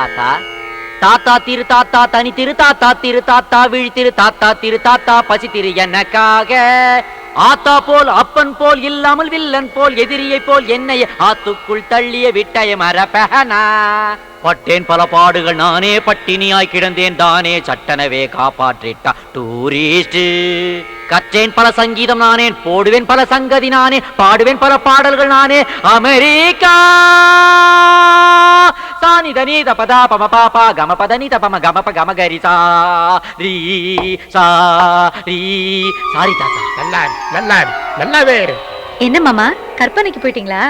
தாத்தா. தாத்தா திரு தாத்தா தனி திரு தாத்தா திரு தாத்தா விழி திரு தாத்தா திரு தாத்தா பசி திரு எனக்காக. ஆத்தா போல் அப்பன் போல் இல்லாமல் வில்லன் போல் எதிரியை போல் என்னை ஆத்துக்குள் தள்ளிய விட்டய மரபனா பட்டேன் பல பாடுகள் நானே பட்டினியாய் கிடந்தேன் தானே சட்டனவே காப்பாற்றிட்டா. டூரிஸ்ட் கற்றேன் பல சங்கீதம் நானே போடுவேன் பல சங்கதி நானே பாடுவேன் பல பாடல்கள் நானே அமெரிக்கா. பாப்பா கம பதனி தபம கம ப கம கரி சா ரீ சா ரீ சாரி தாத்தா நல்லா நல்லா நல்லாவே. என்ன மாமா கற்பனைக்கு போயிட்டீங்களா?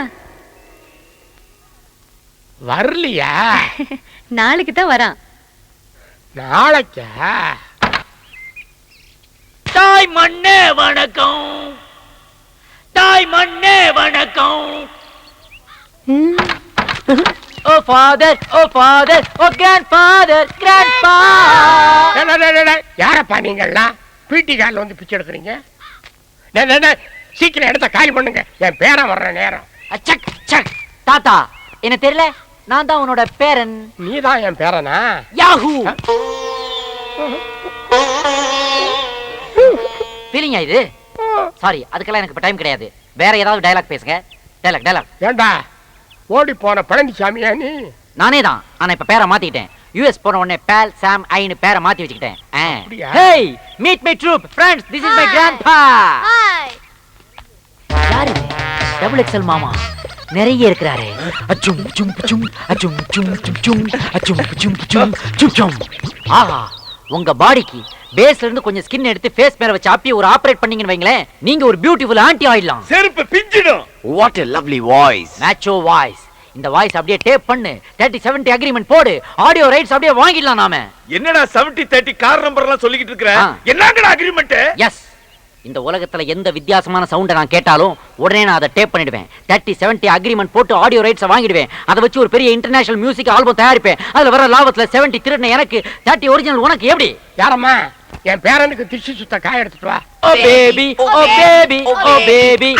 வரலையா? நாளைக்கு தான் வரான். நாளைக்கா? தாய் மண்ணே வணக்கம். தாய் மண்ணே வணக்கம். Oh father oh father oh grandfather grand டேய், யாரப்பா நீங்கெல்லாம் பீட்டி காலில் வந்து பிச்சை எடுக்கிறீங்க? சீக்கிரம் இடத்த காலி பண்ணுங்க. என் பேரன் வர்ற நேரம். அச்சக் சக் தாத்தா என்ன தெரியல? நான் தான் உன்னோட பேரன். நீ தான் என் பேரனா? யாஹூ. ஃபீலிங்கா இது? சாரி அதுக்கெல்லாம் எனக்கு இப்ப டைம் கிடையாது. வேற ஏதாவது டயலாக் பேசுங்க. டயலாக் டயலாக் ஏண்டா? ஓடி போன பழனிசாமியா நீ நானே தான் ஆனா இப்ப பேரை மாத்திக்கிட்டேன் யூஎஸ் போன உடனே பேல் சாம் ஐன்னு பேரை மாத்தி வச்சுக்கிட்டேன்? Hey meet my troupe friends this is my grandpa யார் டபுள் எக்ஸல் மாமா நிறைய இருக்கிறாரு அச்சும் சும் சும் அச்சும் சும் சும் சும் அச்சும் சும் சும் சும் சும் ஆஹா உங்க பாடிக்கு பேஸ்ல இருந்து கொஞ்சம் ஸ்கின் எடுத்து ஃபேஸ் மேல வச்சு அப்பி ஒரு ஆபரேட் பண்ணீங்கன்னு வைங்களேன் நீங்க ஒரு பியூட்டிஃபுல் ஆன்டி ஆயிடலாம் செருப்பு பிஞ்சிடும் What a lovely voice. Macho voice இந்த வாய்ஸ் அப்படியே டேப் பண்ணு. தேர்ட்டி செவன்டி அக்ரிமெண்ட் போடு. ஆடியோ ரைட்ஸ் அப்படியே வாங்கிடலாம் நாம. என்னடா செவன்டி தேர்ட்டி கார் நம்பர் எல்லாம் சொல்லிக்கிட்டு இருக்கிற. என்னங்கடா அக்ரிமெண்ட் எஸ் இந்த உலகத்துல எந்த வித்தியாசமான சவுண்டை நான் கேட்டாலும் உடனே நான் அதை டேப் பண்ணிடுவேன். தேர்ட்டி செவன்டி அக்ரிமெண்ட் போட்டு ஆடியோ ரைட்ஸை வாங்கிடுவேன். அதை வச்சு ஒரு பெரிய இன்டர்நேஷனல் மியூசிக் ஆல்பம் தயாரிப்பேன். அதுல வர லாபத்துல செவன்டி திருடின எனக்கு தேர்ட்டி ஒரிஜினல் உனக்கு எப்படி? யாரம்மா? என் பேரனுக்கு திருச்சி சுத்த காய எடுத்துட்டு வா. ஓ baby oh baby oh baby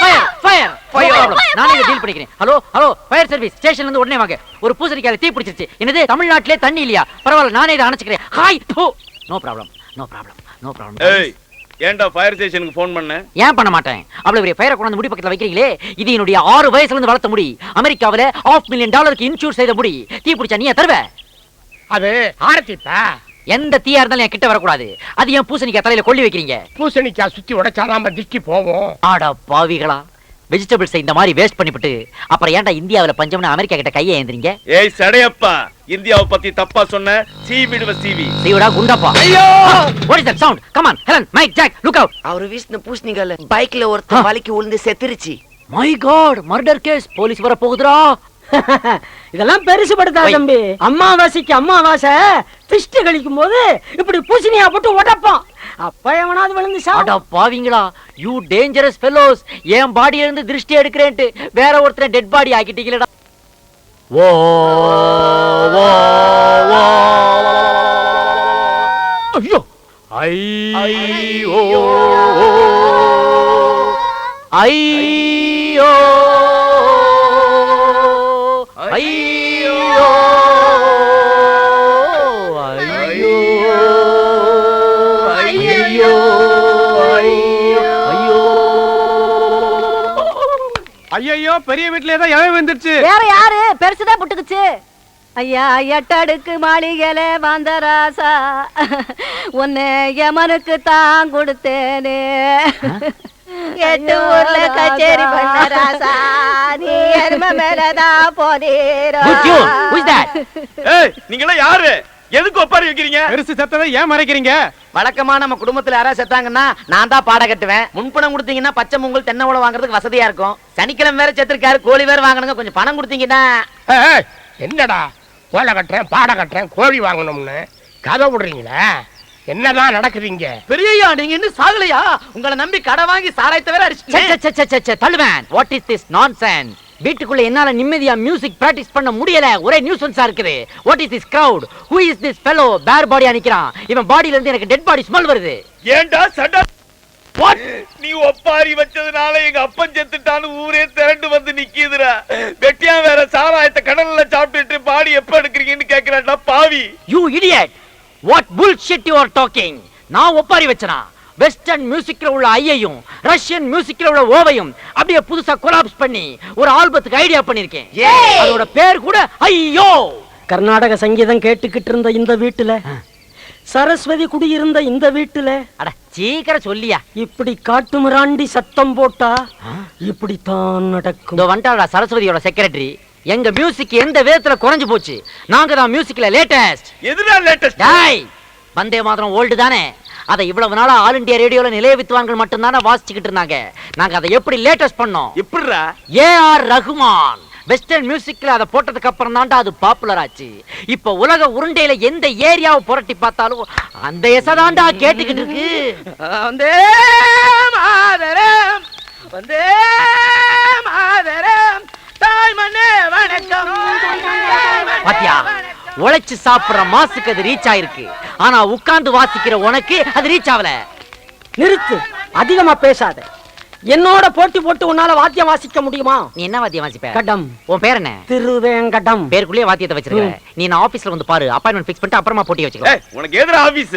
fire fire fire நானே இதை டீல் பண்ணிக்கிறேன். ஹலோ ஹலோ ஃபயர் சர்வீஸ் ஸ்டேஷன்ல இருந்து உடனே வாங்க. ஒரு பூசணிக்கால தீ பிடிச்சிருச்சு. என்னது தமிழ்நாட்டிலே தண்ணி இல்லையா? பரவாயில்ல நானே இதை அணைச்சுக்கிறேன். Hi no problem no problem no problem ஏய் ஏன்டா ஃபயர் ஸ்டேஷனுக்கு ஃபோன் பண்ண? ஏன் பண்ண மாட்டேன்? அவ்வளவு பெரிய ஃபயரை கொண்டு முடி பக்கத்துல வைக்கிறீங்களே? இது என்னுடைய ஆறு வயசுல இருந்து வளர்த்த முடி. அமெரிக்காவில ஆஃப் மில்லியன் டாலருக்கு இன்சூர் செய்த முடி. தீ பிடிச்சா நீ தருவ? அது ஆரத்திப்பா எந்த தீயா இருந்தாலும் என் கிட்ட வரக்கூடாது. அது என் பூசணிக்காய் தலையில கொள்ளி வைக்கிறீங்க? பூசணிக்காய் சுத்தி உடைச்சாதாம திருஷ்டி போவோம். ஆடா பாவிகளா. வெஜிடபிள்ஸ் இந்த மாதிரி வேஸ்ட் பண்ணிவிட்டு அப்புறம் ஏன்டா இந்தியாவுல பஞ்சம்னு அமெரிக்கா கிட்ட கையை ஏந்திரீங்க ஏய் சடையப்பா. இந்தியாவை பத்தி தப்பா சொன்ன சீ விடுவ சீவி. சீவடா குண்டாப்பா. What is that sound come on Helen Mike Jack look out அவரு வீசின பூசணிக்கால பைக்ல ஒருத்தன் வலிக்கு விழுந்து செத்துருச்சு. My God murder case police வர போகுதுடா இதெல்லாம் பெருசு படுத்தா. தம்பி. அம்மாவாசைக்கு அம்மாவாசை திருஷ்டி கழிக்கும் போது இப்படி பூசணியா போட்டு உடைப்போம். அப்ப எவனாவது விழுந்து சாப்பிடும் பாவிங்களா யூ டேஞ்சரஸ் ஃபெலோஸ் என் பாடியில இருந்து திருஷ்டி எடுக்கிறேன்ட்டு வேற ஒருத்தரை டெட் பாடி ஆக்கிட்டீங்களடா. ஓ ஓ ஓ ஐயோ ஐயோ. ஐயோ. ஐயோ. பெரிய வீட்ல ஏதோ எவன் வந்துருச்சு வேற யாரு? பெருசுதான் புட்டுக்குச்சு. ஐயா எட்டடுக்கு மாளிகையில வந்த ராசா உன்னை யமனுக்கு தான் கொடுத்தேனே. எட்டு ஊர்ல கச்சேரி பண்ண ராசா. நீ எரும மேலதான் போதீரோ Good tune. Who is that? ஏய் நீங்க எல்லாம் யாரு? எதுக்கு ஒப்பாரி வைக்கிறீங்க? பெருசு சத்ததை ஏன் மறைக்கிறீங்க? வழக்கமா நம்ம குடும்பத்துல யாராவது செத்தாங்கன்னா நான் தான் பாட கட்டுவேன். முன்பணம் கொடுத்தீங்கன்னா பச்சை பொங்கல் தென்னை உழவு வாங்குறதுக்கு வசதியா இருக்கும். சனிக்கிழமை வேற செத்துருக்காரு கோழி வேற வாங்கணுங்க கொஞ்சம் பணம் கொடுத்தீங்கன்னா. என்னடா? ஓலை கட்டுறேன் பாட கட்டுறேன் கோழி வாங்கணும்னு. கதை விடுறீங்களா? என்னதான் நடக்குதுங்க பெரியய்யா நீங்க இன்னும் சாகலையா? உங்களை நம்பி கடை வாங்கி சாராயத்தை வேற ச்சே, ச்சே, ச்சே, ச்சே, ச்சே, ச்சே, தள்ளுவேன். வாட் இஸ் திஸ் நான்சென்ஸ் வீட்டுக்குள்ள என்னால நிம்மதியா மியூசிக் பிராக்டிஸ் பண்ண முடியல. ஒரே நியூசன்ஸா இருக்குது. What is this crowd who is this fellow bare பாடியா நிக்கிறான். இவன் பாடியில இருந்து எனக்கு டெட் பாடி ஸ்மெல் வருது. ஏன்டா சண்டை? What? நீ ஒப்பாரி வச்சதுனால எங்க அப்பன் செத்துட்டான்னு ஊரே திரண்டு வந்து நிக்கிதுடா. வெட்டியா வேற சாராயத்தை கடல்ல சாப்பிட்டுட்டு you idiot what bullshit you are talking நான் ஒப்பாரி வச்சனா? வெஸ்டர்ன் மியூசிக்ல உள்ள ஐயையும் ரஷ்யன் மியூசிக்ல உள்ள ஓவையும் அப்படியே புதுசா கொலாப்ஸ் பண்ணி ஒரு ஆல்பத்துக்கு ஐடியா பண்ணிருக்கேன் அதோட பேர் கூட ஐயோ! கர்நாடக சங்கீதம் கேட்டுக்கிட்டு இருந்த இந்த வீட்டுல சரஸ்வதி குடியிருந்த இந்த வீட்டுல அட சீக்கிரம் சொல்லியா? இப்படி காட்டு மிராண்டி சத்தம் போட்டா இப்படித்தான் நடக்கும். இந்த வந்துட்டாடா சரஸ்வதியோட செக்ரட்டரி எங்க மியூசிக் எந்த விதத்துல குறைஞ்சு போச்சு? நாங்க தான் மியூசிக்ல லேட்டஸ்ட் எதுனா லேட்டஸ்ட் டாய் வந்தே மாத்திரம் ஓல்டு தானே? அதை இவ்வளவு நாளா ஆல் இந்தியா ரேடியோல நிலைய வித்வான்கள் மட்டும் தானே வாசிச்சுக்கிட்டு இருந்தாங்க. நாங்க அதை எப்படி லேட்டஸ்ட் பண்ணோம்? எப்படிடா? ஏ ஆர் ரகுமான். வெஸ்டர்ன் மியூசிக்ல அதை போட்டதுக்கு அப்புறம் தான்டா அது பாப்புலர் ஆச்சு. இப்ப உலக உருண்டையில எந்த ஏரியாவை புரட்டி பார்த்தாலும் அந்த எசதாண்டா கேட்டுக்கிட்டு இருக்கு. வந்தே மாதரம் வந்தே மாதரம் தாய் மண்ணே வணக்கம் பாத்தியா? உழைச்சு சாப்பிடுற மாசுக்கு அது ரீச் ஆயிருக்கு. ஆனா உட்கார்ந்து வாசிக்கிற உனக்கு அது ரீச் ஆகல. நிறுத்து. அதிகமா பேசாத. என்னோட போட்டி போட்டு உன்னால வாத்தியம் வாசிக்க முடியுமா? நீ என்ன வாத்தியம் வாசிப்ப? கடம். உன் பேர் என்ன? திருவேங்கடம். பேருக்குள்ளேயே வாத்தியத்தை வச்சிருக்க. நீ நான் ஆபீஸ்ல வந்து பாரு. அப்பாயின்மெண்ட் ஃபிக்ஸ் பண்ணிட்டு அப்புறமா போட்டி வச்சுக்கோ. ஏய், உனக்கு எதுடா ஆபீஸ்?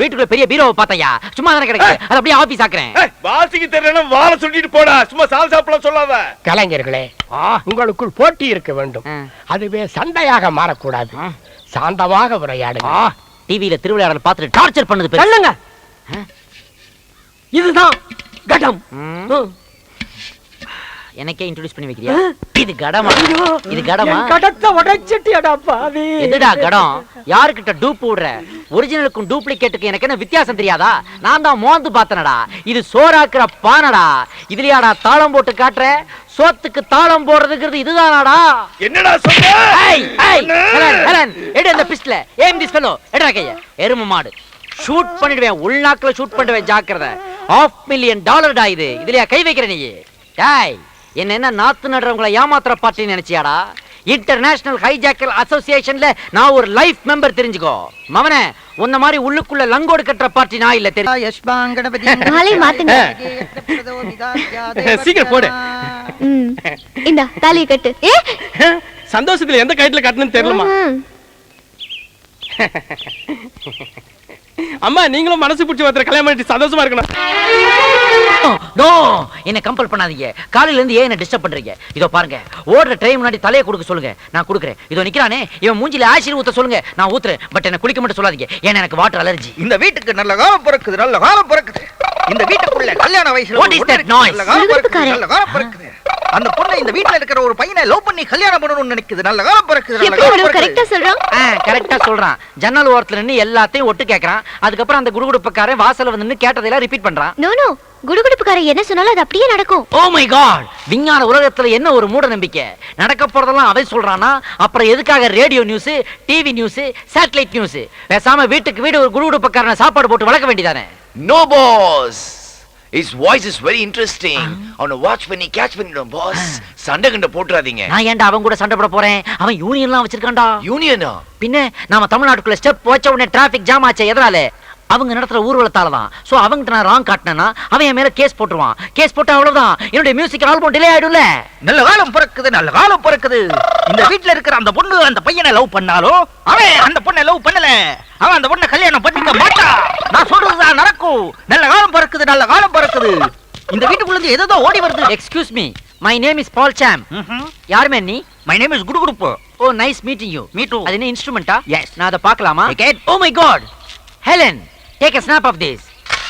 வீட்டுக்குள்ள பெரிய பீரோவை பார்த்தையா? சும்மா தானே கிடக்கு அது அப்படியே ஆபீஸ் ஆக்குறேன். வாசிக்கு தெரியல வாழ சொல்லிட்டு போடா. சும்மா சால் சாப்பிடலாம் சொல்லாத. கலைஞர்களே உங்களுக்குள் போட்டி இருக்க வேண்டும். அதுவே சண்டையாக மாறக்கூடாது. சாந்தமாக உரையாடுங்க. டிவியில திருவிளையாடல் பார்த்துட்டு டார்ச்சர் பண்ணுது இதுதான். கடம். ம், ம். எனக்கே இன்ட்ரோடியூஸ் பண்ணி வைக்கிறியா? இது கடமா? இது கடமா? கடத்தை உடைச்சிட்டியடா பாவி. எதுடா கடம்? யாருக்கிட்ட டூப் விடுற ஒரிஜினலுக்கும் டூப்ளிகேட்டுக்கும் எனக்கு என்ன வித்தியாசம் தெரியாதா? நான் தான் மோந்து பார்த்தனடா. இது சோறாக்குற பானடா. இதுலயாடா தாளம் போட்டு காட்டுற? சோத்துக்கு தாளம் போடுறதுங்கிறது இதுதானாடா. என்னடா சொன்ன ஏய், ஏய், ஹெலன், ஹெலன், எடு அந்த பிஸ்டல. ஏம் திஸ் ஃபெலோ எடுடா கைய. எரும மாடு. ஷூட் பண்ணிடுவேன் உள்நாக்குல ஷூட் பண்ணுவேன் ஜாக்கிரதை. ஆஃப் மில்லியன் டாலர்டா இது. இதுலயா கை வைக்கிற நீ டேய் என்ன என்ன நாத்து நடுறவங்களை ஏமாத்துற பார்ட்டி நினைச்சியாடா? இன்டர்நேஷனல் ஹைஜாக்கல் அசோசியேஷன்ல நான் ஒரு லைஃப் மெம்பர் தெரிஞ்சுக்கோ. மவனே உன்ன மாதிரி உள்ளுக்குள்ள லங்கோடு கட்டுற பார்ட்டி நான் இல்ல தெரியும் மாலை மாத்துங்க. சீக்கிரம் போடு. இந்தா தாலியை கட்டு. ஏ? சந்தோஷத்துல எந்த கயிற்றுல கட்டணும்னு தெரியலமா. அம்மா நீங்களும் மனசு பிடிச்சி ஒருத்தர் கல்யாணம் பண்ணிட்டு சந்தோஷமா இருக்கணும். நோ என்ன கம்பல் பண்ணாதீங்க. காலையில இருந்து ஏன் என்ன டிஸ்டர்ப் பண்றீங்க? இதோ பாருங்க ஓடுற டைம் முன்னாடி தலையை கொடுக்க சொல்லுங்க. நான் கொடுக்குறேன். இதோ நிக்கிறானே இவன் மூஞ்சில ஆசிரியர் ஊத்த சொல்லுங்க. நான் ஊத்துறேன் பட் என்ன குளிக்க மட்டும் சொல்லாதீங்க. ஏன்னா எனக்கு வாட்டர் அலர்ஜி இந்த வீட்டுக்கு நல்ல காலம் பிறக்குது நல்ல காலம் பிறக்குது. இந்த வீட்டுக்குள்ள கல்யாண வயசுல காலம் பிறக்குது. நல்ல காலம் பிறக்குது. அந்த பொண்ணு இந்த வீட்டுல இருக்கிற ஒரு பையனை லவ் பண்ணி கல்யாணம் பண்ணணும்னு நினைக்குது. நல்ல காலம் பிறக்குது கரெக்டா சொல்றான்? கரெக்டா சொல்றான். ஜன்னல் ஓரத்துல நின்னு எல்லாத்தையும் ஒட்டு கேக்குறான். அதுக்கப்புறம் அந்த குடுகுடுப்பக்காரன் வாசல்ல வந்து நின்னு கேட்டதெல்லாம் ரிப்பீட் பண்றான். நோ நோ குடுகுடுப்புக்காரன் என்ன சொன்னாலும் அது அப்படியே நடக்கும். ஓ மை காட் விஞ்ஞான உலகத்துல என்ன ஒரு மூட நம்பிக்கை? நடக்க போறதெல்லாம் அவன் சொல்றானா அப்புறம் எதுக்காக radio news TV news satellite news பேசாம வீட்டுக்கு வீடு ஒரு குடுகுடுப்பக்காரனை சாப்பாடு போட்டு வளர்க்க வேண்டியதானே? No, boss. His voice is very interesting. அவனை வாட்ச் பண்ணி கேட்ச் பண்ணிடும் பாஸ் சண்டை கண்ட போட்டுறாதீங்க. நான் ஏன்டா அவன் கூட சண்டை போட போறேன்? அவன் யூனியன்லாம் வச்சிருக்கான்டா. யூனியனா பின்ன நாம தமிழ்நாட்டுக்குள்ள ஸ்டெப் வச்ச உடனே டிராபிக் ஜாம் ஆச்சே எதனால? அவங்க நடத்துற ஊர்வலத்தால தான் சோ அவங்கிட்ட நான் ராங் காட்டினேன்னா அவன் என் மேல கேஸ் போட்டுருவான். கேஸ் போட்டா அவ்வளவுதான். என்னுடைய மியூசிக் ஆல்பம் டிலே ஆயிடும்ல. நல்ல காலம் பிறக்குது நல்ல காலம் பிறக்குது. இந்த வீட்டுல இருக்கிற அந்த பொண்ணு அந்த பையனை லவ் பண்ணாலும் அவன் அந்த பொண்ணை லவ் பண்ணல. அவன் அந்த பொண்ணை கல்யாணம் பண்ணிக்க மாட்டான் நான் சொல்றதுதான் நடக்கும். நல்ல காலம் பிறக்குது நல்ல காலம் பிறக்குது. இந்த வீட்டுக்குள்ள ஏதோ ஓடி வருது. Excuse me my name is Paul Sam யாருமே நீ? மை நேம் இஸ் குடுகுடுப்பு. Oh nice meeting you too. அது என்ன இன்ஸ்ட்ருமெண்டா Yes. நான் அதை பார்க்கலாமா? It. Oh my God Helen take a snap off this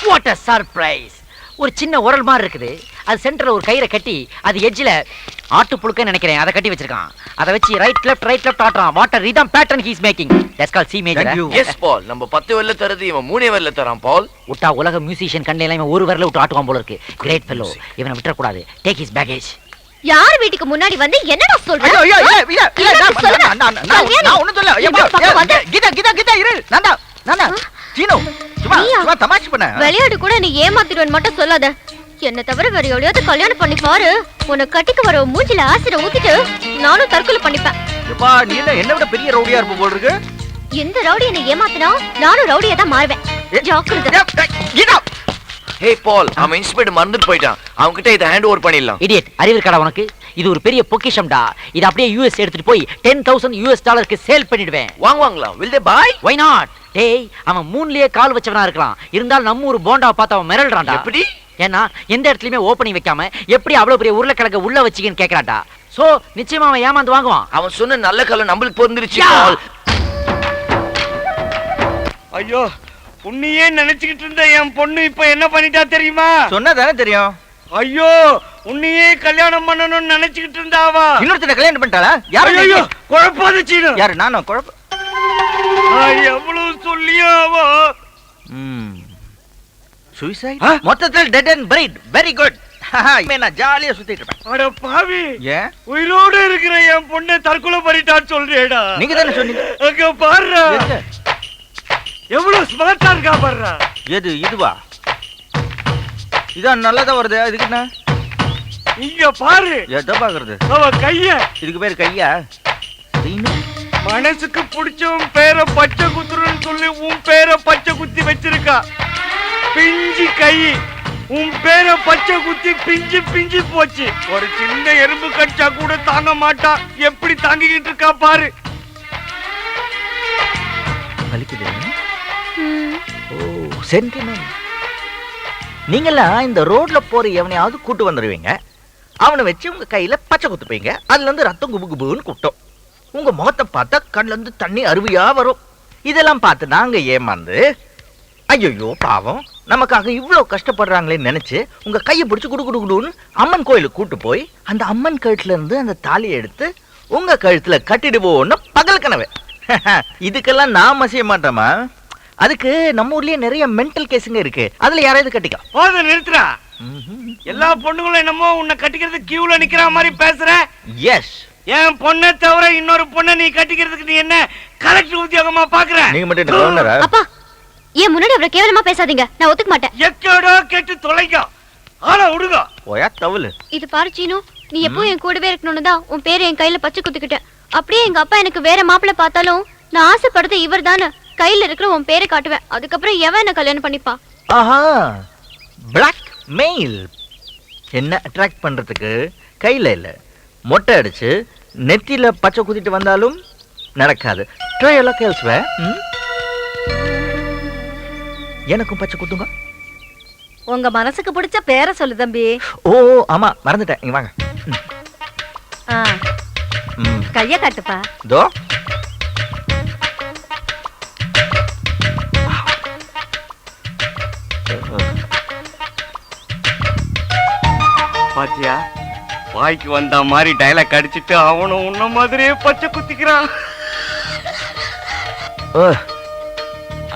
what a surprise ஒரு சின்ன உரல் மாதிரி இருக்குது. அது சென்டர்ல ஒரு கயிறை கட்டி அது எட்ஜ்ல ஆட்டு புழுக்கன்னு நினைக்கிறேன். அதை கட்டி வச்சிருக்கான். அதை வச்சு right left right left ஆட்டுறான். What a rhythm pattern he's making that's call C major. Yes Paul நம்ம பத்து வெள்ள தரது இவன் மூணே வெள்ள தரான் பால் விட்டா உலக மியூசிஷியன் கண்ணில இவன் ஒரு வரல விட்டு ஆட்டுவான் போல இருக்கு. கிரேட் ஃபெல்லோ இவனை விட்டுறக்கூடாது. டேக் ஹிஸ் பேகேஜ் யார் வீட்டுக்கு முன்னாடி வந்து என்னடா சொல்ற? ஐயோ, ஐயோ, இல்ல, இல்ல, நான்? நான், நான், ஒண்ணும் சொல்லல. கீதா, கீதா, கீதா, இரு. நான்தா, நான்தா. சீனு, சும்மா, நீயா? சும்மா தமாஷ் பண்ண. விளையாட்டு கூட நீ ஏமாத்திடுவேன் மட்டும் சொல்லாத என்ன தவிர வேற எவ்வளவு கல்யாணம் பண்ணி பாரு உன்னை கட்டிக்கு வர உன் மூஞ்சில ஆசிர ஊத்திட்டு நானும் தற்கொலை பண்ணிப்பேன் எப்பா, நீ என்ன என்னை விட பெரிய ரவுடியா இருப்ப போல இருக்கு எந்த ரவுடி என்னை ஏமாத்தினா நானும் ரவுடியா தான் மாறுவேன் ஜாக்கிரதை ஏ. ஹே பால் அவன் இன்ஸ்பெக்டர் மறந்துட்டு போயிட்டான். அவன் கிட்ட இதை ஹேண்ட் ஓவர் பண்ணிடலாம். இடியட் அறிவு இருக்காடா உனக்கு? இது ஒரு பெரிய பொக்கிஷம்டா. இது அப்படியே யூஎஸ் எடுத்துட்டு போய் டென் தௌசண்ட் யூஎஸ் டாலருக்கு சேல் பண்ணிடுவேன். வாங்குவாங்களா will they buy why not டேய் அவன் மூணுலயே கால் வச்சவனா இருக்கலாம். இருந்தாலும் நம்ம ஊர் போண்டா பார்த்து அவன் மிரள்றான்டா. எப்படி? ஏன்னா எந்த இடத்துலயுமே ஓப்பனிங் வைக்காம எப்படி அவ்வளவு பெரிய உருளைக்கிழங்க உள்ள வச்சிக்கன்னு கேக்குறான்டா. சோ நிச்சயமா அவன் ஏமாந்து வாங்குவான். அவன் சொன்ன நல்ல கல்ல நம்மளுக்கு பொருந்துருச்சு ஐயோ உன்னையே நினைச்சுக்கிட்டு இருந்த என் பொண்ணு இப்ப என்ன பண்ணிட்டா தெரியுமா? சொன்னதானே தெரியும். ஐயோ உன்னையே கல்யாணம் பண்ணணும்னு நினைச்சுக்கிட்டு இருந்தாவா? இன்னொருத்தர கல்யாணம் பண்ணிட்டாளா? யாரு ஐயோ? குழப்பாத சீனு. யாரு நானும் குழப்ப எவ்வளவு சொல்லியும் அவ சூசைட் மொத்தத்தில் dead and bright very good நான் ஜாலியா சுத்திட்டு இருப்பேன். அட பாவி. ஏன்? உயிரோட இருக்கிற என் பொண்ணை தற்கொலை பண்ணிட்டான்னு சொல்றியேடா. நீங்க தானே சொன்னீங்க? அங்க பாருடா? எவ்வளவு ஸ்மார்ட்டா இருக்கா பாருடா. எது இதுவா? இதான் நல்லதா வருது இதுக்கு என்ன? இங்க பாரு. எதை பாக்குறது? அவ கைய. இதுக்கு பேர் கையா? மனசுக்கு பிடிச்சவன் பேரை பச்சை குத்துறன்னு சொல்லி உன் பேரை பச்சை குத்தி வச்சிருக்கா. பிஞ்சு கை. உன் பேரை பச்சை குத்தி பிஞ்சு பிஞ்சு போச்சு. ஒரு சின்ன எறும்பு கடிச்சா கூட தாங்க மாட்டா. எப்படி தாங்கிக்கிட்டு இருக்கா பாரு. வலிக்குது ஓ சென்டிமெண்ட் நீங்கெல்லாம் இந்த ரோட்ல போற எவனையாவது கூட்டு வந்துடுவீங்க அவனை வச்சு உங்க கையில பச்சை குத்துப்பீங்க. அதுல இருந்து ரத்தம் குபு குபுன்னு கூட்டம். உங்க முகத்தை பார்த்தா கண்ணுல இருந்து தண்ணி அருவியா வரும். இதெல்லாம் பார்த்து நாங்க ஏமாந்து ஐயோ பாவம். நமக்காக இவ்வளவு கஷ்டப்படுறாங்களேன்னு நினைச்சு உங்க கையை பிடிச்சு குடு குடு குடுன்னு அம்மன் கோயிலுக்கு கூட்டு போய் அந்த அம்மன் கழுத்துல இருந்து அந்த தாலியை எடுத்து உங்க கழுத்துல கட்டிடுவோன்னு பகல் கனவு. இதுக்கெல்லாம் நான் மசிய மாட்டோமா? அதுக்கு நம்ம ஊர்லயே நிறைய மென்டல் கேஸுங்க இருக்கு. அதுல யாராவது கட்டிக்கோ போத நிறுத்துறா எல்லா பொண்ணுங்களும் என்னமோ உன்னை கட்டிக்கிறது கியூல நிக்கிற மாதிரி பேசுற. எஸ் என் பொண்ணை தவிர இன்னொரு பொண்ணை நீ கட்டிக்கிறதுக்கு நீ என்ன கலெக்டர் உத்தியோகமா பாக்குற? நீங்க மட்டும் அப்பா ஏன் முன்னாடி அவ்வளவு கேவலமா பேசாதீங்க. நான் ஒத்துக்க மாட்டேன். எக்கடோ கெட்டு தொலைங்க ஆள விடுங்க போயா தவுலு இது பாரு சீனு. நீ எப்பவும் என் கூடவே இருக்கணும்னு தான் உன் பேரை என் கையில பச்சை குத்துக்கிட்டேன். அப்படியே எங்க அப்பா எனக்கு வேற மாப்பிள்ளை பார்த்தாலும் நான் ஆசைப்படுறது இவர் தானே கையில இருக்கிற உன் பேரை காட்டுவேன். அதுக்கப்புறம் எவன் என்ன கல்யாணம் பண்ணிப்பா? ஆஹா பிளாக் மெயில் என்ன அட்ராக்ட் பண்றதுக்கு கையில இல்ல. மொட்டை அடிச்சு நெத்தியில பச்சை குத்திட்டு வந்தாலும் நடக்காது. ட்ரை எல்லாம் கேள்ஸ்வே எனக்கும் பச்சை குத்துங்க. உங்க மனசுக்கு பிடிச்ச பேரை சொல்லு தம்பி. ஓ ஆமா மறந்துட்டேன். இங்க வாங்க. ஆ, ம். கைய காட்டுப்பா. தோ. பாத்தியா? வாய்க்கு வந்த மாதிரி டைலாக் அடிச்சிட்டு அவனும் உன்ன மாதிரியே பச்சை குத்திக்கிறான்.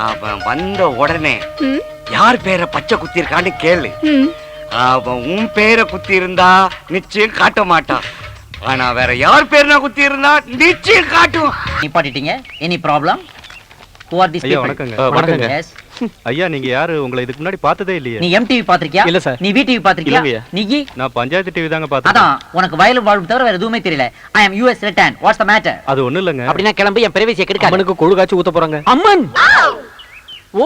அவன் வந்த உடனே யார் பேரை பச்சை குத்திருக்கான்னு கேளு. அவன் உன் பேரை குத்தி இருந்தா நிச்சயம் காட்ட மாட்டான். ஆனா வேற யார் பேர்னா குத்தி இருந்தா நிச்சயம் காட்டுவான். நிப்பாட்டிட்டீங்க? Any problem who are this ஐயா, வணக்கங்க. ஐயா நீங்க யாரு? உங்களை இதுக்கு முன்னாடி பார்த்ததே இல்லையே. நீ எம்டிவி பாத்திருக்கியா இல்ல சார். நீ விடிவி பாத்திருக்கியா. நீ நான் பஞ்சாயத்து டிவி தாங்க பார்த்தேன். அதான் உனக்கு வயலும் வாழ்வும் தவிர வேற எதுவுமே தெரியல. I am US return what's the matter அது ஒண்ணும் இல்லைங்க. அப்படின்னா கிளம்பி என் பிறவிசியை கெடுக்காது. அவனுக்கு கொழு காய்ச்சி ஊத்த போறாங்க. அம்மன்! ஓ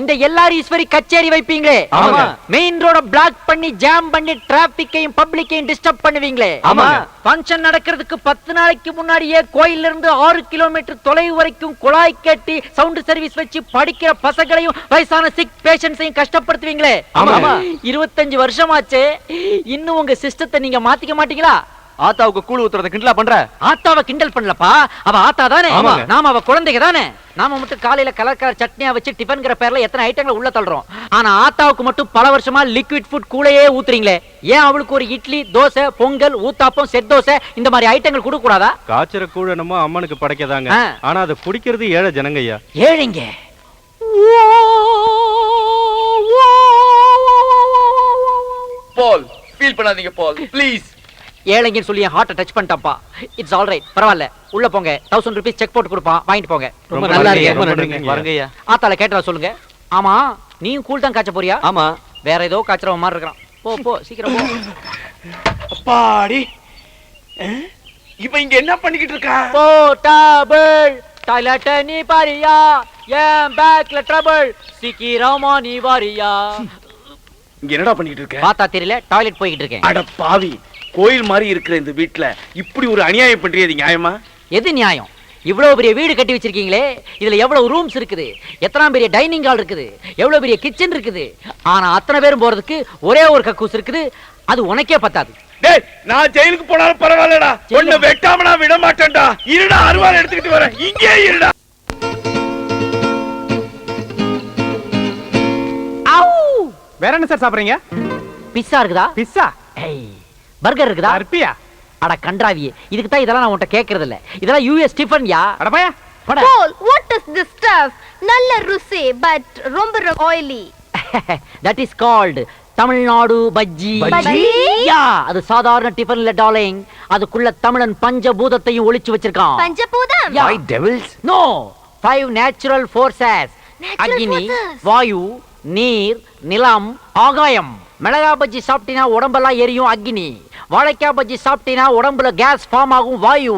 இந்த எல்லாரும் ஈஸ்வரி கச்சேரி வைப்பீங்களே. ஆமாங்க. மெயின் ரோட பிளாக் பண்ணி ஜாம் பண்ணி டிராபிக்கையும் பப்ளிக்கையும் டிஸ்டர்ப் பண்ணுவீங்களே. ஆமாங்க. ஃபங்க்ஷன் நடக்கிறதுக்கு பத்து நாளைக்கு முன்னாடியே கோயில்ல இருந்து ஆறு கிலோமீட்டர் தொலைவு வரைக்கும் குழாய் கட்டி சவுண்ட் சர்வீஸ் வச்சு படிக்கிற பசங்களையும் வயசான சிக் பேஷண்ட்ஸையும் கஷ்டப்படுத்துவீங்களே. ஆமாங்க. இருபத்தஞ்சு வருஷமாச்சு. இன்னும் உங்க சிஸ்டத்தை நீங்க மாத்திக்க மாட்டீங்களா? ஆத்தாவுக்கு கூழ் ஊத்துறத கிண்டலா பண்ற? ஆத்தாவை கிண்டல் பண்ணலப்பா. அவ ஆத்தா தானே? ஆமாங்க. நாம அவ குழந்தைங்க தானே? நாம மட்டும் காலையில கலர் கலர் சட்னியா வச்சு டிஃபன்ங்கிற பேர்ல எத்தனை ஐட்டங்களை உள்ள தள்ளுறோம். ஆனா ஆத்தாவுக்கு மட்டும் பல வருஷமா லிக்விட் ஃபுட் கூடயே ஊத்துறீங்களே. ஏன் அவளுக்கு ஒரு இட்லி தோசை பொங்கல் ஊத்தாப்பம் செட் தோசை இந்த மாதிரி ஐட்டங்கள் கொடுக்க கூடாதா காய்ச்சற கூழ் என்னமோ அம்மனுக்கு படைக்கதாங்க. ஆனா அதை குடிக்கிறது ஏழை ஜனங்க ஐயா ஏழைங்க. பால். ஃபீல் பண்ணாதீங்க பால். ப்ளீஸ் ஏழைங்கன்னு சொல்லி என் ஹார்ட்டை டச் பண்ணிட்டாப்பா இட்ஸ் ஆல் ரைட் பரவாயில்ல. உள்ள போங்க. தௌசண்ட் ருபீஸ் செக் போட்டு கொடுப்பான். வாங்கிட்டு போங்க. ரொம்ப நல்லா இருக்கு. வரங்க ஆத்தால கேட்டா சொல்லுங்க. ஆமா நீயும் கூல் தான் காய்ச்ச போறியா? ஆமா. வேற ஏதோ காய்ச்சற மாதிரி இருக்கிறான். போ போ சீக்கிரம் போ. அப்பாடி? இவன் இங்க என்ன பண்ணிக்கிட்டு இருக்கா? போட்டாபிள் டாய்லெட் நீ பாரியா? என் பேக்ல ட்ரபிள் சீக்கிரமா நீ வாரியா? இங்க என்னடா பண்ணிட்டு இருக்க? பார்த்தா தெரியல டாய்லெட் போய்கிட்டு இருக்கேன். அட பாவி. கோயில் மாதிரி இருக்கிற இந்த வீட்ல இப்படி ஒரு அநியாயம் பண்றியே இது நியாயமா? எது நியாயம்? இவ்வளவு பெரிய வீடு கட்டி வச்சிருக்கீங்களே இதுல எவ்வளவு ரூம்ஸ் இருக்குது? எத்தனை பெரிய டைனிங் ஹால் இருக்குது? எவ்வளவு பெரிய கிச்சன் இருக்குது? ஆனா அத்தனை பேரும் போறதுக்கு ஒரே ஒரு கக்கூஸ் இருக்குது. அது உனக்கே பத்தாது. டேய் நான் ஜெயிலுக்கு போனாலும் பரவாயில்லடா. உன்னை வெட்டாம நான் விட மாட்டேன்டா. இருடா அருவாள் எடுத்துக்கிட்டு வரேன். இங்கே இருடா. வேற என்ன சார் சாப்பிடுறீங்க? பிஸ்ஸா இருக்குதா? பிஸ்ஸா ஏய் பர்கர் இருக்குதா? அர்ப்பியா அட கன்றாவியே இதுக்கு தான் இதெல்லாம் நான் உன்கிட்ட கேட்கறது இல்ல இதெல்லாம் யூஎஸ் டிஃபன் யா? அடப்பாயா Paul what is this stuff நல்ல ருசி பட் ரொம்ப oily that is called Tamil Nadu bajji? Yeah அது சாதாரண டிஃபன் இல்ல டார்லிங் அதுக்குள்ள தமிழன் பஞ்சபூதத்தையும் ஒளிச்சு வச்சிருக்கான். பஞ்சபூதம்? Yeah. Why devils? No five natural forces Natural Agni. Vayu நீர் நிலம் ஆகாயம். மிளகா பஜ்ஜி சாப்பிட்டினா உடம்பெல்லாம் எரியும் அக்னி. வாழைக்காய் பஜ்ஜி சாப்பிட்டினா உடம்புல கேஸ் ஃபார்ம் ஆகும் வாயு.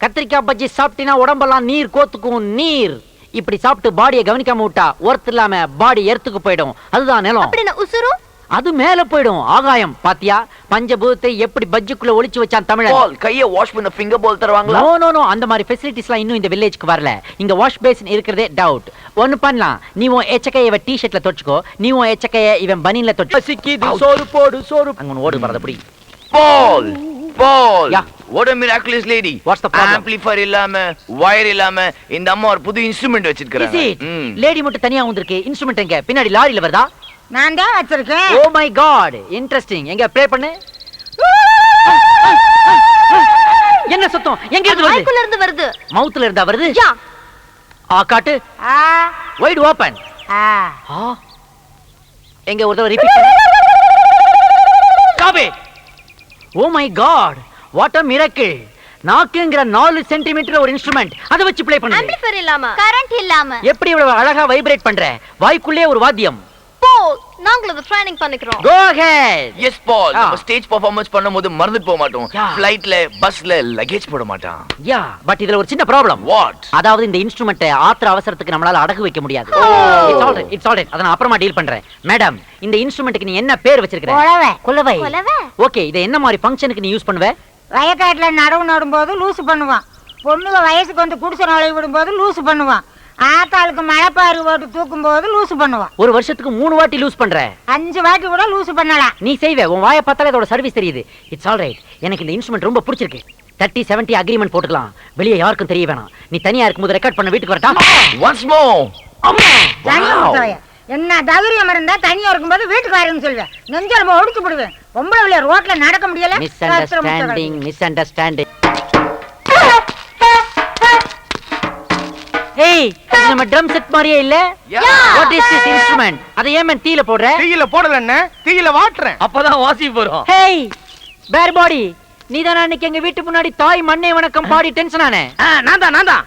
கத்திரிக்காய் பஜ்ஜி சாப்பிட்டினா உடம்பெல்லாம் நீர் கோத்துக்கும் நீர். இப்படி சாப்பிட்டு பாடியை கவனிக்காம விட்டா ஒர்த் இல்லாம பாடி எர்த்துக்கு போயிடும். அதுதான் நிலம். உசுரும்? அது மேல போயிடும். ஆகாயம். பாத்தியா? பஞ்சபூதத்தை எப்படி பஜ்ஜிக்குள்ள ஒளிச்சு வச்சான் தமிழன்? பால் கைய வாஷ் பண்ண ஃபிங்கர் பால் தருவாங்களா? நோ நோ நோ அந்த மாதிரி ஃபெசிலிட்டிஸ்லாம் இன்னும் இந்த வில்லேஜ்க்கு வரல. இங்க வாஷ் பேசின் இருக்கிறதே டவுட் ஒன்னு பண்ணலாம். நீ உன் எச்சக்கைய இவன் டி-ஷர்ட்ல தொச்சுக்கோ நீ உன் எச்சக்கைய இவன் பனின்ல தொச்சு சிக்கிது சோறு போடு சோறு அங்க ஓடு வரது அப்படி Paul Paul Yeah. what a miraculous lady. What's the problem? amplifier இல்லாம வயர் இல்லாம இந்த அம்மா ஒரு புது இன்ஸ்ட்ருமெண்ட் வச்சிருக்காங்க இட் லேடி மட்டும் தனியா வந்திருக்கு. இன்ஸ்ட்ருமெண்ட் எங்க? பின்னாடி லாரியில வருதா? நான் தான் வச்சிருக்கேன். ஓ மை காட் இன்ட்ரஸ்டிங் எங்க? ப்ளே பண்ணு. என்ன சத்தம்? எங்க இருந்து வருது? வாய்க்குள்ள இருந்து வருது. மவுத்ல இருந்தா வருது? யா. ஆ காட்டு. ஆ, வைட் ஓபன் ஆ. ஆ. எங்க? ஒரு தடவை ரிப்பீட் பண்ணு. It oh my God what a miracle நாக்குங்கிற நாலு சென்டிமீட்டர் ஒரு இன்ஸ்ட்ருமெண்ட் அதை வச்சு ப்ளே பண்ணுது. ஆம்பிளிஃபையர் இல்லாம. கரண்ட் இல்லாம. எப்படி இவ்வளவு அழகா வைப்ரேட் பண்ற? வாய்க்குள்ளே ஒரு வாத்தியம். நாங்களும் அதை ட்ரைனிங் பண்ணிக்கிறோம். Go ahead yes Paul. நம்ம ஸ்டேஜ் பெர்ஃபார்மன்ஸ் பண்ணும்போது மறந்துட்டு போக மாட்டோம். ஃளைட்ல பஸ்ல லக்கேஜ் போட மாட்டான். யா பட் இதுல ஒரு சின்ன ப்ராப்ளம் வாட் அதாவது இந்த இன்ஸ்ட்ருமெண்ட்டை ஆத்திர அவசரத்துக்கு நம்மளால அடகு வைக்க முடியாது. It's all right it's all right அதை நான் அப்புறமா டீல் பண்றேன். மேடம் இந்த இன்ஸ்ட்ருமெண்ட்டுக்கு நீ என்ன பேர் வச்சிருக்கிற? குலவை. குலவை. குலவை? ஓகே இதை என்ன மாதிரி ஃபங்க்ஷனுக்கு நீ யூஸ் பண்ணுவ? வயக்காட்டுல நடவு நடும்போது லூசு பண்ணுவான். பொண்ணுங்க வயசுக்கு வந்து குடிசை நுழைய விடும்போது லூசு பண்ணுவான். ஆத்தாளுக்கு மழைப்பாரு போட்டு தூக்கும் போது லூசு பண்ணுவான். ஒரு வருஷத்துக்கு மூணு வாட்டி லூஸ் பண்ற. அஞ்சு வாட்டி கூட லூசு பண்ணலாம். நீ செய்வே உன் வாயை பார்த்தாலே அதோட சர்வீஸ் தெரியுது. இட்ஸ் ஆல் ரைட் எனக்கு இந்த இன்ஸ்ட்ருமெண்ட் ரொம்ப பிடிச்சிருக்கு. தேர்ட்டி செவன்ட்டி அக்ரிமெண்ட் போட்டுக்கலாம். வெளியே யாருக்கும் தெரிய வேணாம். நீ தனியா இருக்கும்போது ரெக்கார்ட் பண்ண வீட்டுக்கு வரட்டா? ஒன்ஸ். முத்தாய. என்ன தைரியம் இருந்தா தனியா இருக்கும்போது வீட்டுக்கு வரேன்னு சொல்லுவேன். நெஞ்சல் ஒடிச்சு போடுவேன். பொம்பளை வெளியே ரோட்ல நடக்க முடியல. மிஸ் அண்டர்ஸ்டாண்டிங் மிஸ் அண்டர்ஸ்டாண்டிங் ஏய் நம்ம ட்ரம் செட் மாதிரியே இல்ல. வாட் இஸ் திஸ் இன்ஸ்ட்ருமெண்ட் அதை ஏன் தீல போடுற? தீயில போடல என்ன தீயில வாட்டுறேன். அப்பதான் வாசி போறோம் ஹேய் பேர் பாடி நீ தான் அன்னைக்கு எங்க வீட்டு முன்னாடி தாய் மண்ணே வணக்கம் பாடி டென்ஷன் ஆனே? நான் தான் நான் தான்.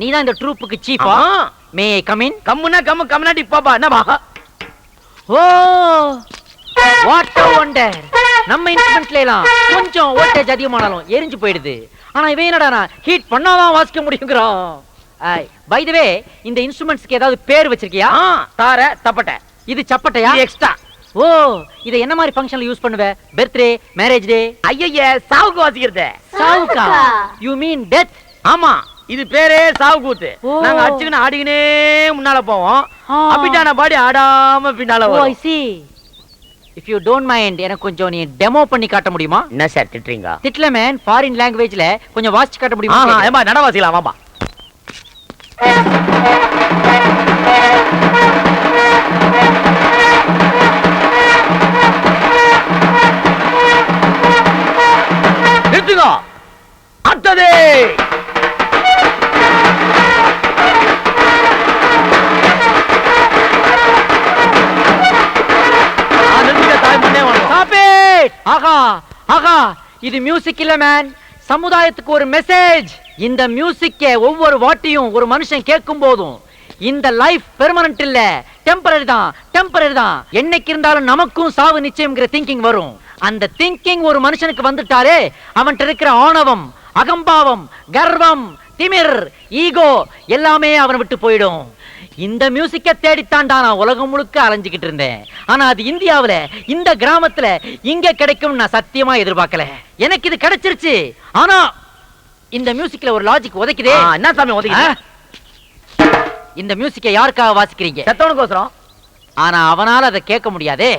நீ தான் இந்த ட்ரூப்புக்கு சீஃபா மே கம் இன் கம்முனா கம்மு கம்முனாடி பாப்பா என்னப்பா? Oh what a wonder. நம்ம இன்ஸ்ட்ருமெண்ட்ல எல்லாம் கொஞ்சம் வோல்டேஜ் அதிகமானாலும் எரிஞ்சு போயிடுது. ஆனா இவன் என்னடா ஹீட் பண்ணாதான் வாசிக்க முடியுங்கிறான். பை த வே இந்த இன்ஸ்ட்ருமெண்ட்ஸ்க்கு ஏதாவது பேர் வச்சிருக்கியா? தார தப்பட்ட. இது சப்பட்டையா? எக்ஸ்ட்ரா ஓ இதை என்ன மாதிரி ஃபங்க்ஷன்ல யூஸ் பண்ணுவ? பர்த்டே மேரேஜ் டே ஐயய்ய சாவுக்கு வாசிக்கிறது. சாவுக்கா? யூ மீன் டெத் ஆமா இது பேரே சாவு கூத்து. நாங்க அடிச்சுக்கின்னு ஆடிக்கினே முன்னால போவோம். அப்பிட்டான பாடி ஆடாம பின்னால ஓ ஐ வரும். See if you don't mind எனக்கு கொஞ்சம் நீ டெமோ பண்ணி காட்ட முடியுமா? என்ன சார் திட்டுறீங்க? திட்ல மேன் ஃபாரின் லாங்குவேஜ்ல கொஞ்சம் வாசிச்சு காட்ட முடியுமா? ஏமா நட வாசிக்கலாம் வாப்பா. நிறுத்துங்க. அடுத்தது. ஆகா ஆகா இது மியூசிக் இல்ல மேன் சமுதாயத்துக்கு ஒரு மெசேஜ் இந்த மியூசிக்க ஒவ்வொரு வாட்டியும் ஒரு மனுஷன் கேட்கும் போதும் இந்த லைஃப் பெர்மனன்ட் இல்ல டெம்பரரி தான் டெம்பரரி தான். என்னைக்கு இருந்தாலும் நமக்கும் சாவு நிச்சயம்ங்கிற திங்கிங் வரும். அந்த திங்கிங் ஒரு மனுஷனுக்கு வந்துட்டாலே அவன்கிட்ட இருக்கிற ஆணவம் அகம்பாவம் கர்வம் திமிர் ஈகோ எல்லாமே அவனை விட்டு போயிடும். இந்த மியூசிக்கை தேடித்தான்டா நான் உலகம் முழுக்க அலைஞ்சுக்கிட்டு இருந்தேன். ஆனா அது இந்தியாவுல இந்த கிராமத்துல இங்க கிடைக்கும் நான் சத்தியமா எதிர்பார்க்கல. எனக்கு இது கிடைச்சிருச்சு. ஆனா இந்த மியூசிக்ல ஒரு லாஜிக் உதைக்குதே. என்ன சாமி ஒதுக்கி ஆ? இந்த மியூசிக்கை யாருக்காக வாசிக்கிறீங்க? செத்தவனுக்கோசரம். ஆனா அவனால அதை கேட்க முடியாதே.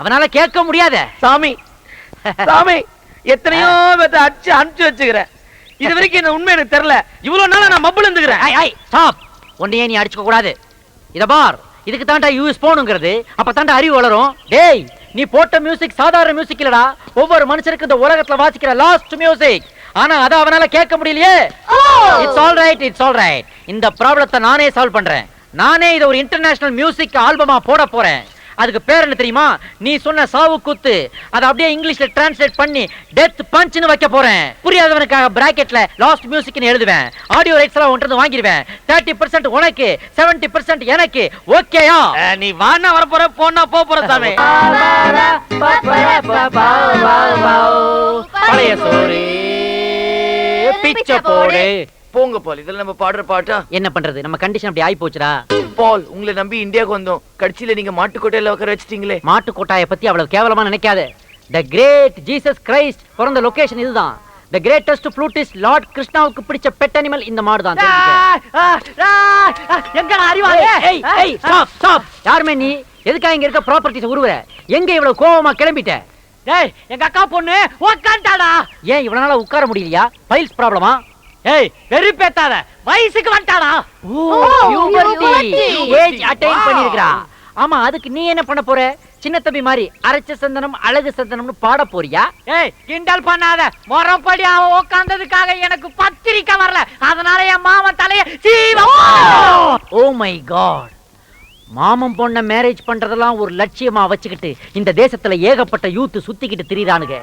அவனால கேட்க முடியாதே. சாமி சாமி எத்தனையோ பேத்த அடிச்சு அனுப்பிச்சு வச்சுக்கிறேன். இது வரைக்கும் இந்த உண்மை எனக்கு தெரியல. இவ்வளவு நாளா நான் மப்புல இருந்துக்கிறேன். ஸ்டாப் உன்னையே நீ அடிச்சுக்க கூடாது. இத பார். இதுக்கு தாண்டா யூஎஸ் போகணுங்கிறது. அப்ப தாண்டா அறிவு வளரும். டேய் நீ போட்ட மியூசிக் சாதாரண மியூசிக் இல்லடா. ஒவ்வொரு மனுஷனுக்கு இந்த உலகத்துல வாசிக்கிற லாஸ்ட் மியூசிக் ஆனா அத அவனால கேட்க முடியலையே it's all right it's all right இந்த ப்ராப்ளத்தை நானே சால்வ் பண்றேன் நானே இதை ஒரு இன்டர்நேஷனல் மியூசிக் ஆல்பமா போட போறேன் அதுக்கு பேர் என்ன தெரியுமா நீ சொன்ன சாவு கூத்து அதை அப்படியே இங்கிலீஷ்ல டிரான்ஸ்லேட் பண்ணி டெத் பஞ்ச்னு வைக்க போறேன் புரியாதவனுக்காக பிராக்கெட்ல லாஸ்ட் மியூசிக்னு எழுதுவேன் ஆடியோ ரைட்ஸ் எல்லாம் இருந்து வாங்கிடுவேன் தேர்ட்டி பர்சன்ட் உனக்கு செவன்டி பர்சன்ட் எனக்கு ஓகேயா நீ வானா வர போற போனா போ போற சாமி பழைய சோறு பிச்சை போடு. போங்க பால் இதுல நம்ம பாடுற பாட்டா? என்ன பண்றது? நம்ம கண்டிஷன் அப்படி ஆயி போச்சுடா பால் உங்களை நம்பி இந்தியாவுக்கு வந்தோம். கடைசியில நீங்க மாட்டுக்கோட்டையில உட்கார வச்சிட்டீங்களே. மாட்டு கொட்டாயை பத்தி அவ்வளவு கேவலமா நினைக்காத. த கிரேட் ஜீசஸ் கிரைஸ்ட் பிறந்த லொகேஷன் இதுதான். த கிரேட்டஸ்ட் ஃப்ளூட்டிஸ்ட் லார்ட் கிருஷ்ணாவுக்கு பிடிச்ச பெட் அனிமல் இந்த மாடு தான் எங்க ஸ்டாப் யாருமே நீ? எதுக்காக இங்க இருக்க? ப்ராப்பர்ட்டிஸ் உருவுற? எங்க இவ்வளவு கோவமா கிளம்பிட்ட? டேய் எங்க அக்கா பொண்ணு உக்காண்டாடா ஏன் இவ்வளவு நாளா உட்கார முடியலையா? ஃபைல்ஸ் ப்ராப்ளமா? ஏய் வெறுப்பேத்தாத. வயசுக்கு வந்துட்டாடா. ஏஜ் அட்டைன் பண்ணிருக்கா ஆமா அதுக்கு நீ என்ன பண்ண போற? சின்ன தம்பி மாதிரி அரைச்ச சந்தனம் அழகு சந்தனம்னு பாட போறியா? ஏய் கிண்டல் பண்ணாத. முறப்படி அவன் உக்காந்ததுக்காக எனக்கு பத்திரிக்கை வரல. அதனால என் மாமன் தலைய சீவ ஓ மை காட் மாமன் பொண்ண மேரேஜ் பண்றதெல்லாம் ஒரு லட்சியமா வச்சுக்கிட்டு இந்த தேசத்துல ஏகப்பட்ட யூத் சுத்திக்கிட்டு திரியுறானுங்க.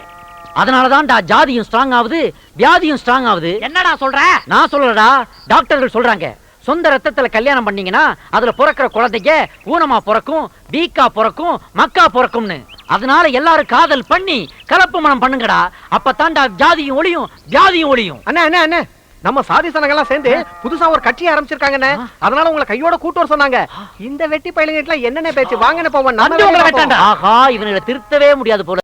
அதனாலதான்டா ஜாதியும் ஸ்ட்ராங் ஆகுது வியாதியும் ஸ்ட்ராங் ஆகுது. என்னடா சொல்ற? நான் சொல்லலடா டாக்டர்கள் சொல்றாங்க. சொந்த ரத்தத்துல கல்யாணம் பண்ணீங்கன்னா அதுல பிறக்கிற குழந்தைங்க ஊனமா பிறக்கும் வீக்கா பிறக்கும் மக்கா பிறக்கும்னு. அதனால எல்லாரும் காதல் பண்ணி கலப்பு மனம் பண்ணுங்கடா. அப்பதான்டா ஜாதியும் ஒளியும் வியாதியும் ஒளியும். அண்ணா அண்ணா அண்ணா. நம்ம சாதி சனங்கள்லாம் சேர்ந்து புதுசா ஒரு கட்சி ஆரம்பிச்சிருக்காங்கண்ணே. அதனால உங்களை கையோட கூட்டு வர சொன்னாங்க. இந்த வெட்டி பயிலுங்கிட்ட என்னென்ன பேச்சு? வாங்கன்னு போவோம். ஆஹா இவனுங்களை திருத்தவே முடியாது போல